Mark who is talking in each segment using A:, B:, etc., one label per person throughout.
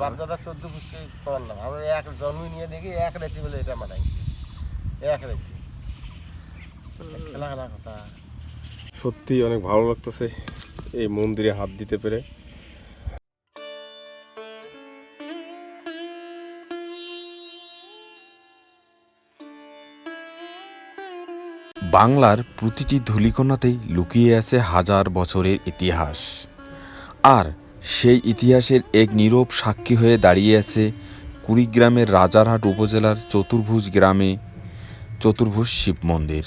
A: বাপদাদা চোদ্দ পুষে করলাম। আমরা এক জন্ম নিয়ে দেখি এক রাতি বলে এটা মানাইছি। এক রাতি। খেলা খেলা কথা।
B: সত্যি অনেক ভালো লাগতেছে এই মন্দিরে হাত দিতে পেরে।
C: বাংলার প্রতিটি ধূলিকণাতেই লুকিয়ে আছে হাজার বছরের ইতিহাস। আর সেই ইতিহাসের এক নীরব সাক্ষী হয়ে দাঁড়িয়ে আছে কুড়িগ্রামের রাজারহাট উপজেলার চতুর্ভুজ গ্রামে, চতুর্ভুজ শিব মন্দির।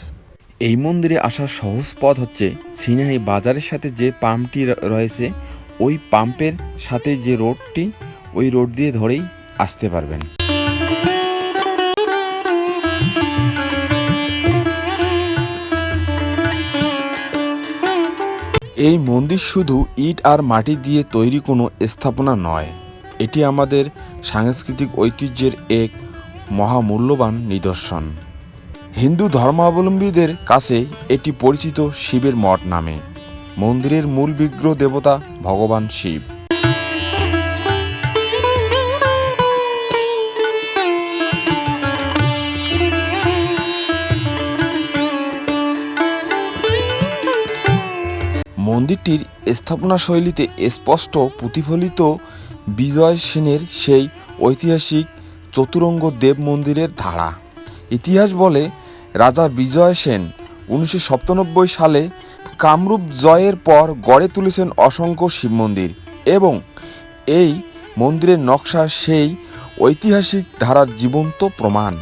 C: এই মন্দিরে আসার সহজ পথ হচ্ছে সিনাহি বাজারের সাথে যে পাম্পটি রয়েছে, ওই পাম্পের সাথে যে রোডটি, ওই রোড দিয়ে ধরেই আসতে পারবেন। এই মন্দির শুধু ইট আর মাটি দিয়ে তৈরি কোনো স্থাপনা নয়, এটি আমাদের সাংস্কৃতিক ঐতিহ্যের এক মহামূল্যবান নিদর্শন। হিন্দু ধর্মাবলম্বীদের কাছে এটি পরিচিত শিবের মঠ নামে। মন্দিরের মূল বিগ্রহ দেবতা ভগবান শিব। মন্দিরটির স্থাপনা শৈলীতে স্পষ্ট প্রতিফলিত বিজয় সেনের সেই ঐতিহাসিক চতুরঙ্গ দেব মন্দিরের ধারা। ইতিহাস বলে রাজা বিজয় সেন উনিশশো সাতানব্বই সালে কামরূপ জয়ের পর গড়ে তুলেছেন অসংখ্য শিব মন্দির এবং এই মন্দিরের নকশা সেই ঐতিহাসিক ধারার জীবন্ত প্রমাণ।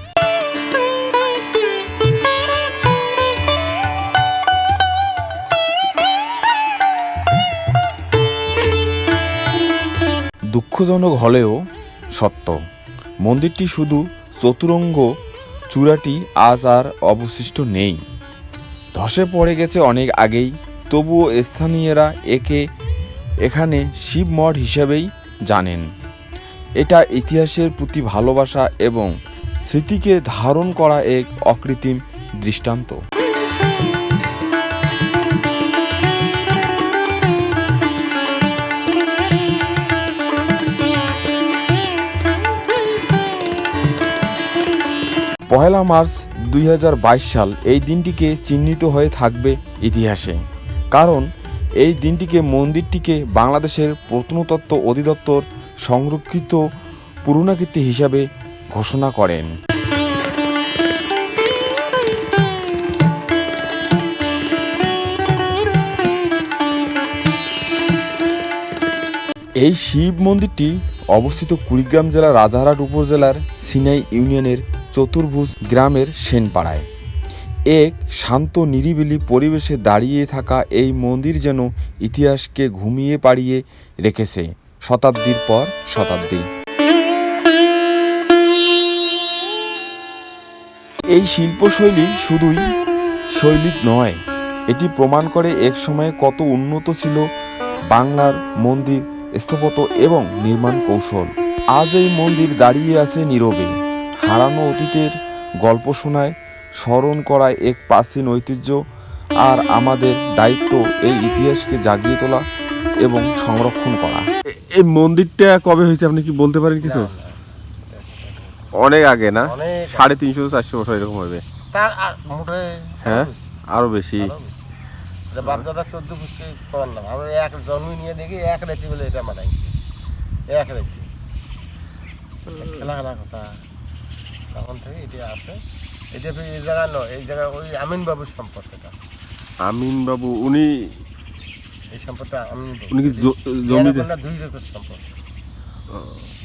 C: দুঃখজনক হলেও সত্য। মন্দিরটি শুধু চতুরঙ্গ চূড়াটি আজ আর অবশিষ্ট নেই। ধসে পড়ে গেছে অনেক আগেই, তবুও স্থানীয়রা একে এখানে শিব মঠ হিসেবেই জানেন। এটা ইতিহাসের প্রতি ভালোবাসা এবং স্মৃতিকে ধারণ করা এক অকৃত্রিম দৃষ্টান্ত। পহেলা মার্চ দুই হাজার বাইশ সাল এই দিনটিকে চিহ্নিত হয়ে থাকবে ইতিহাসে। কারণ, এই দিনটিকে মন্দিরটিকে বাংলাদেশের প্রত্নতত্ত্ব অধিদপ্তর সংরক্ষিত পুরনাকীর্তি হিসাবে ঘোষণা করেন। এই শিব মন্দিরটি অবস্থিত কুড়িগ্রাম জেলার রাজারহাট উপজেলার সিনাই ইউনিয়নের চতুর্ভুজ গ্রামের সেনপাড়ায়। এক শান্ত নিরিবিলি পরিবেশে দাঁড়িয়ে থাকা এই মন্দির যেন ইতিহাসকে ঘুমিয়ে পাড়িয়ে রেখেছে শতাব্দীর পর শতাব্দী। এই শিল্পশৈলী শুধুই শৈলিক নয়, এটি প্রমাণ করে এক সময়ে কত উন্নত ছিল বাংলার মন্দির স্থপত এবং নির্মাণ কৌশল। আজ এই মন্দির দাঁড়িয়ে আছে নীরবে। হারানো অতীতের গল্প শোনায় স্মরণ করায় এক প্রাচীন ঐতিহ্য আর আমাদের দায়িত্ব এই ইতিহাসকে জাগিয়ে তোলা এবং সংরক্ষণ করা।
B: এই মন্দিরটা কবে হয়েছে আপনি কি বলতে পারেন কিছু? অনেক আগে না? সাড়ে তিনশো চারশো বছর এরকম হবে।
A: তার আর মোটে
B: হ্যাঁ? আরও বেশি।
A: বাপদাদা চোদ্দ পুষে করলাম আমরা এক জন্ম নিয়ে দেখি এক রাতি বলে এটা মানাইছি এক রাতি। খেলা খেলা কথা। তখন থেকে এটা আছে। এটা এই জায়গা নয় এই জায়গা ওই আমিন বাবুর সম্পদ এটা।
B: আমিন বাবু উনি
A: এই সম্পদটা আমিন
B: উনি কি জ- জমিতে?
A: না দুই রকম সম্পদ।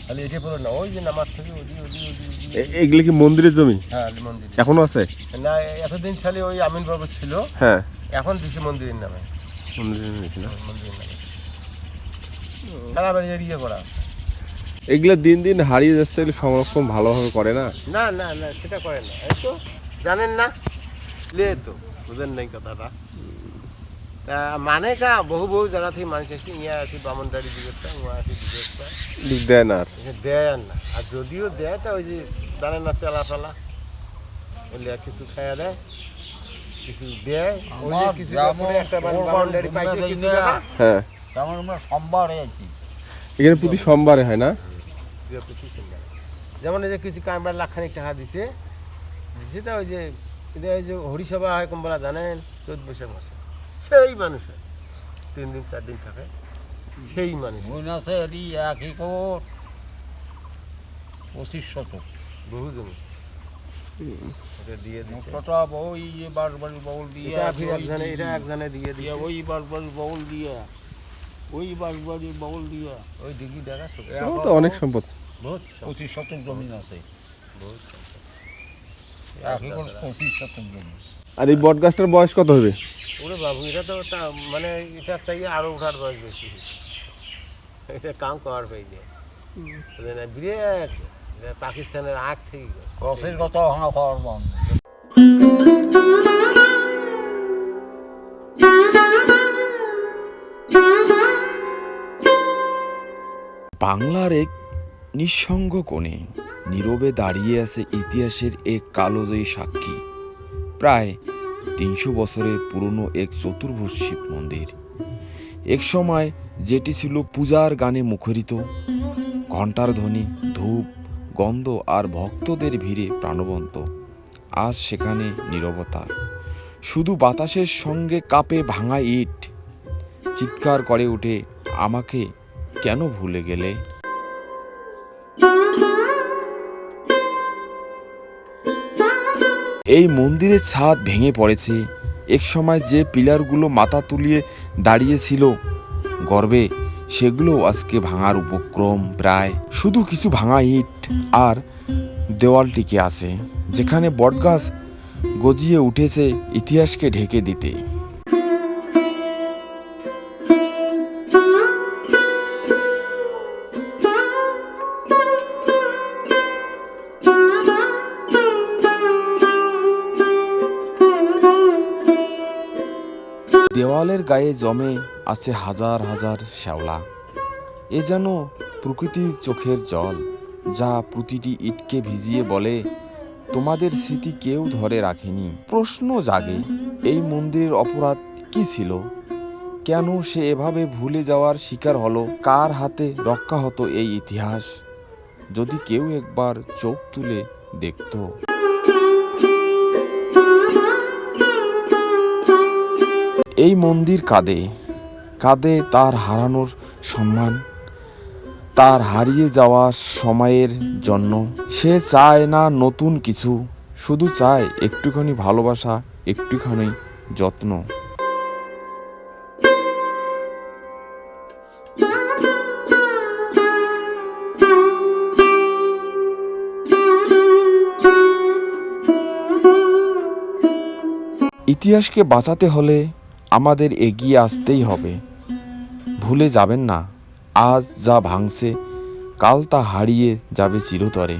A: খালি এটা বলে না ওই যে নামার থেকে ওদি ওদি ওদি ওদি
B: কি মন্দিরের জমি?
A: হ্যাঁ মন্দির
B: এখনও আছে?
A: না এতদিন সালে ওই আমিন বাবু ছিল।
B: হ্যাঁ।
A: এখন দিছে মন্দিরের নামে।
B: মন্দিরের নাকি
A: মন্দিরের নামে। সারা বাড়ি এড়িয়ে করা আছে।
B: এগুলো দিন দিন হারিয়ে যাচ্ছে এগুলো সংরক্ষণ ভালোভাবে করে না?
A: না না না সেটা করে না। এই তো জানেন না? লে তো বুঝেন নাই কথাটা। তা মানে কা বহু বহু জায়গা থেকে মানুষ আসি ইয়া আসি বামনটারি দিকে উয়া আসি দিকে
B: দেয় না আর।
A: দেয় আর না। আর যদিও দেয় তা ওই যে জানেন না চেলা ফেলা। বলে কিছু খাইয়া দেয় কিছু দেয় ওই যে কিছু একটা পাইছে কিছু
B: হ্যাঁ।
D: আমরা সোমবারে আছি
B: এখানে প্রতি সোমবারে হয় না?
A: গৃহপতি সিঙ্গার যেমন এই যে কিছু কামবার লাখখানিক টাকা দিছে দিছে তো ওই যে এটা ওই যে হরিসভা হয় কোনবেলা জানেন চোদ্দ বৈশাখ মাসে। সেই মানুষ হয়। তিন দিন চার দিন থাকে। সেই মানুষ
D: আছে এক একর পঁচিশ শতক।
A: বহু জমি দিয়ে দিছে।
D: মোটটা ওই বারবারি বউল দিয়ে
A: এটা একজনে একজনে দিয়ে
D: দিয়ে
A: দিছে।
D: ওই বারবারি বউল দিয়ে। ওই বারবারি বউল দিয়ে।
A: ওই দিঘি দেখা শুধু
B: ও তো অনেক সম্পদ।
D: পঁচিশ শতক জমি আছে
A: বহুত সম্পদ।
D: এক একর পঁচিশ শতক জমি
B: আর এই বট গাছটার বয়স কত হবে
A: ওরে বাবু এটা তো মানে এটা চাই আরও উঠার বয়স বেশি এটা কাম করার? বিরাট পাকিস্তানের আগ থেকে।
D: গছের কথা ভাঙা খাওয়ার বন্ধ
C: বাংলার এক নিঃসঙ্গ কোণে নীরবে দাঁড়িয়ে আছে ইতিহাসের এক কালোজয়ী সাক্ষী। প্রায় তিনশো বছরের পুরনো এক চতুর্ভুজ শিব মন্দির। এক সময় যেটি ছিল পূজার গানে মুখরিত। ঘণ্টার ধ্বনি, ধূপ, গন্ধ আর ভক্তদের ভিড়ে প্রাণবন্ত। আজ সেখানে নীরবতা। শুধু বাতাসের সঙ্গে কাপে ভাঙা ইট। চিৎকার করে উঠে আমাকে কেন ভুলে গেলে? এই মন্দিরের ছাদ ভেঙে পড়েছে। এক সময় যে পিলারগুলো মাথা তুলিয়ে দাঁড়িয়েছিল গর্বে সেগুলো আজকে ভাঙার উপক্রম প্রায়। শুধু কিছু ভাঙা ইট আর দেওয়ালটিকে আছে, যেখানে বটগাছ গজিয়ে উঠেছে ইতিহাসকে ঢেকে দিতে। দেওয়ালের গায়ে জমে আছে হাজার হাজার শ্যাওলা। এ যেন প্রকৃতির চোখের জল, যা প্রতিটি ইটকে ভিজিয়ে বলে, তোমাদের স্মৃতি কেউ ধরে রাখেনি। প্রশ্ন জাগে, এই মন্দিরের অপরাধ কি ছিল? কেন সে এভাবে ভুলে যাওয়ার শিকার হলো? কার হাতে রক্ষা হতো এই ইতিহাস? যদি কেউ একবার চোখ তুলে দেখতো। এই মন্দির কাঁদে কাঁদে তার হারানোর সম্মান। তার হারিয়ে যাওয়ার সময়ের জন্য। সে চায় না নতুন কিছু, শুধু চায় একটুখানি ভালোবাসা, একটুখানি যত্ন। ইতিহাসকে বাঁচাতে হলে আমাদের এগিয়ে আসতেই হবে। ভুলে যাবেন না, আজ যা ভাঙছে, কাল তা হারিয়ে যাবে চিরতরে।